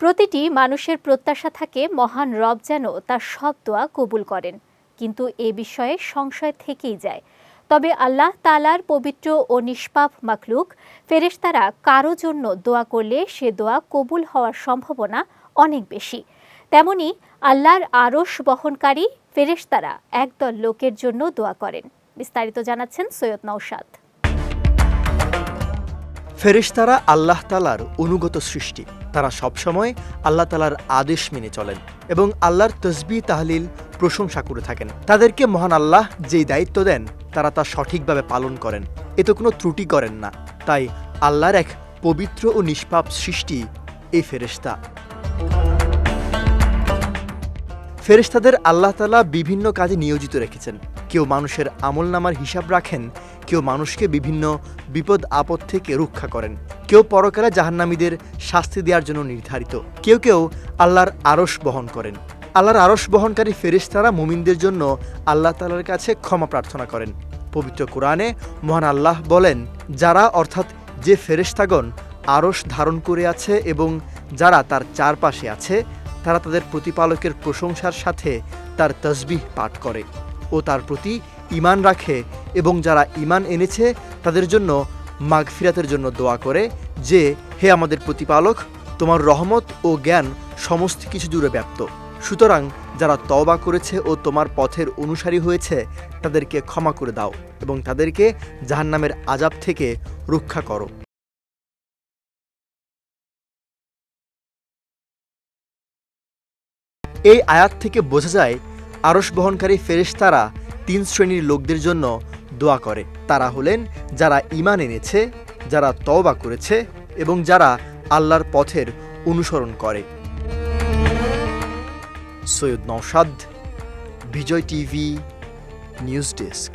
প্রতিটি মানুষের প্রত্যাশা থাকে মহান রব যেন তার সব দোয়া কবুল করেন। কিন্তু এ বিষয়ে সংশয় থেকেই যায়। তবে আল্লাহ তালার পবিত্র ও নিষ্পাপ মাখলুক ফেরেশতারা কারও জন্য দোয়া করলে সে দোয়া কবুল হওয়ার সম্ভাবনা অনেক বেশি। তেমনি আল্লাহর আরশ বহনকারী ফেরেশতারা একদল লোকের জন্য দোয়া করেন। বিস্তারিত জানাচ্ছেন সৈয়দ নৌসাদ ফেরেশতারা আল্লাহ তালার অনুগত সৃষ্টি। তারা সবসময় আল্লাহ তালার আদেশ মেনে চলেন এবং আল্লাহর তসবি তাহলিল প্রশংসা করে থাকেন। তাদেরকে মহান আল্লাহ যেই দায়িত্ব দেন, তারা তা সঠিকভাবে পালন করেন। এতে কোনো ত্রুটি করেন না। তাই আল্লাহর এক পবিত্র ও নিষ্পাপ সৃষ্টি এই ফেরেশতা। ফেরেশতাদের আল্লাহ তালা বিভিন্ন কাজে নিয়োজিত রেখেছেন। কেউ মানুষের আমলনামার হিসাব রাখেন, কেউ মানুষকে বিভিন্ন বিপদ আপদ থেকে রক্ষা করেন। কেউ পরকালে জাহান্নামীদের শাস্তি দেওয়ার জন্য নির্ধারিত। কেউ কেউ আল্লাহর আরশ বহন করেন। আল্লাহর আরশ বহনকারী ফেরেশতারা মুমিনদের জন্য আল্লাহ তালার কাছে ক্ষমা প্রার্থনা করেন। পবিত্র কোরআনে মহান আল্লাহ বলেন, যারা অর্থাৎ যে ফেরেশতাগণ আরশ ধারণ করে আছে এবং যারা তার চারপাশে আছে, তারা তাদের প্রতিপালকের প্রশংসার সাথে তার তসবিহ পাঠ করে। ও তার প্রতি ইমান রাখে এবং যারা ইমান এনেছে, তাদের জন্য মাগফিরাতের জন্য দোয়া করে যে, হে আমাদের প্রতিপালক, তোমার রহমত ও জ্ঞান সমস্ত কিছু জুড়ে ব্যাপ্ত। সুতরাং যারা তওবা করেছে ও তোমার পথের অনুসারী হয়েছে, তাদেরকে ক্ষমা করে দাও এবং তাদেরকে জাহান্নামের আজাব থেকে রক্ষা করো। এই আয়াত থেকে বোঝা যায় আরস বহনকারী ফেরেশতারা তিন শ্রেণির লোকদের জন্য দোয়া করে। তারা হলেন যারা ইমান এনেছে, যারা তওবা করেছে এবং যারা আল্লাহর পথের অনুসরণ করে। Syed Naushad, Bijoy TV, news desk.